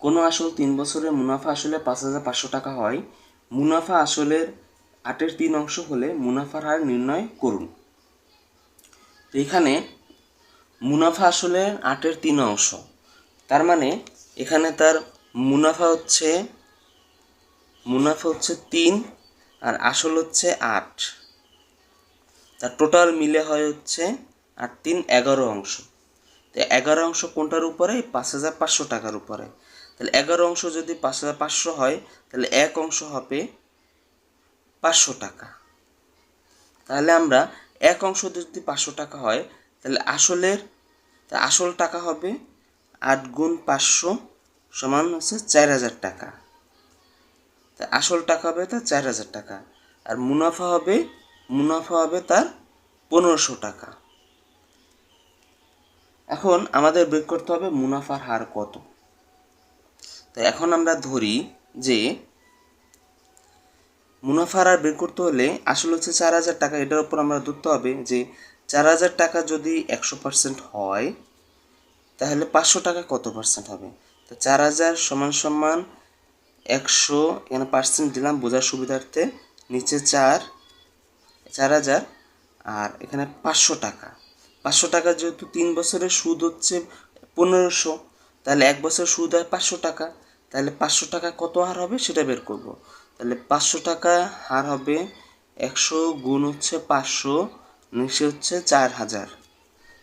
কোনো আসল তিন বছরের মুনাফা আসলে পাঁচ হাজার পাঁচশো টাকা হয়। মুনাফা আসলের আটের তিন অংশ হলে মুনাফার হার নির্ণয় করুন। তো এখানে মুনাফা আসলে আটের তিন অংশ। তার মানে এখানে তার মুনাফা হচ্ছে মুনাফা হচ্ছে তিন আর আসল হচ্ছে আট। তার টোটাল মিলে হয় হচ্ছে আট তিন এগারো অংশ। তো এগারো অংশ কোনটার উপরে? পাঁচ হাজার পাঁচশো টাকার উপরে। তাহলে এগারো অংশ যদি পাঁচ হাজার পাঁচশো হয়, তাহলে এক অংশ হবে পাঁচশো টাকা। তাহলে আমরা এক অংশ যদি পাঁচশো টাকা হয়, তাহলে আসলের আসল টাকা হবে আট গুণ পাঁচশো সমান হচ্ছে চার হাজার টাকা। তা আসল টাকা হবে তার চার হাজার টাকা, আর মুনাফা হবে মুনাফা হবে তার পনেরোশো টাকা। এখন আমাদের বের করতে হবে মুনাফার হার কত? তো এখন আমরা ধরি যে মুনাফার আর বের করতে হলে আসলে হচ্ছে চার হাজার টাকা। এটার উপর আমরা ধরতে হবে যে চার হাজার টাকা যদি একশো পার্সেন্ট হয়, তাহলে পাঁচশো টাকা কত পার্সেন্ট হবে? তো চার হাজার সমান সমান একশো এখানে পার্সেন্ট দিলাম বোঝার সুবিধার্থে, নিচে চার চার হাজার, আর এখানে পাঁচশো টাকা। পাঁচশো টাকা যেহেতু তিন বছরের সুদ হচ্ছে পনেরোশো, তাহলে এক বছর সুদ হয় পাঁচশো টাকা। তাহলে পাঁচশো টাকা কত হার হবে সেটা বের করব। তাহলে পাঁচশো টাকা হার হবে একশো গুণ হচ্ছে পাঁচশো, নিচে হচ্ছে চার হাজার।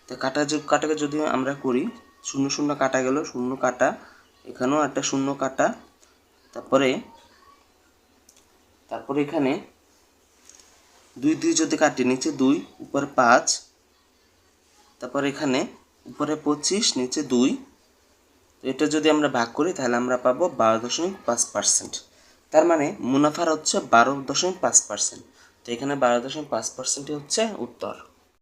তো কাটা কাটাকে যদি আমরা করি, শূন্য শূন্য কাটা গেল, শূন্য কাটা, এখানেও একটা শূন্য কাটা। তারপরে তারপরে এখানে দুই দুই যদি কাটি, নিচে দুই, উপরে পাঁচ, তারপর এখানে উপরে পঁচিশ, নিচে দুই এটা যদি আমরা ভাগ করি, তাহলে আমরা পাবো বারো দশমিক পাঁচ পার্সেন্ট। তার মানে মুনাফার হচ্ছে বারো দশমিক পাঁচ পার্সেন্ট। তো এখানে বারো দশমিক পাঁচ পার্সেন্টই হচ্ছে উত্তর।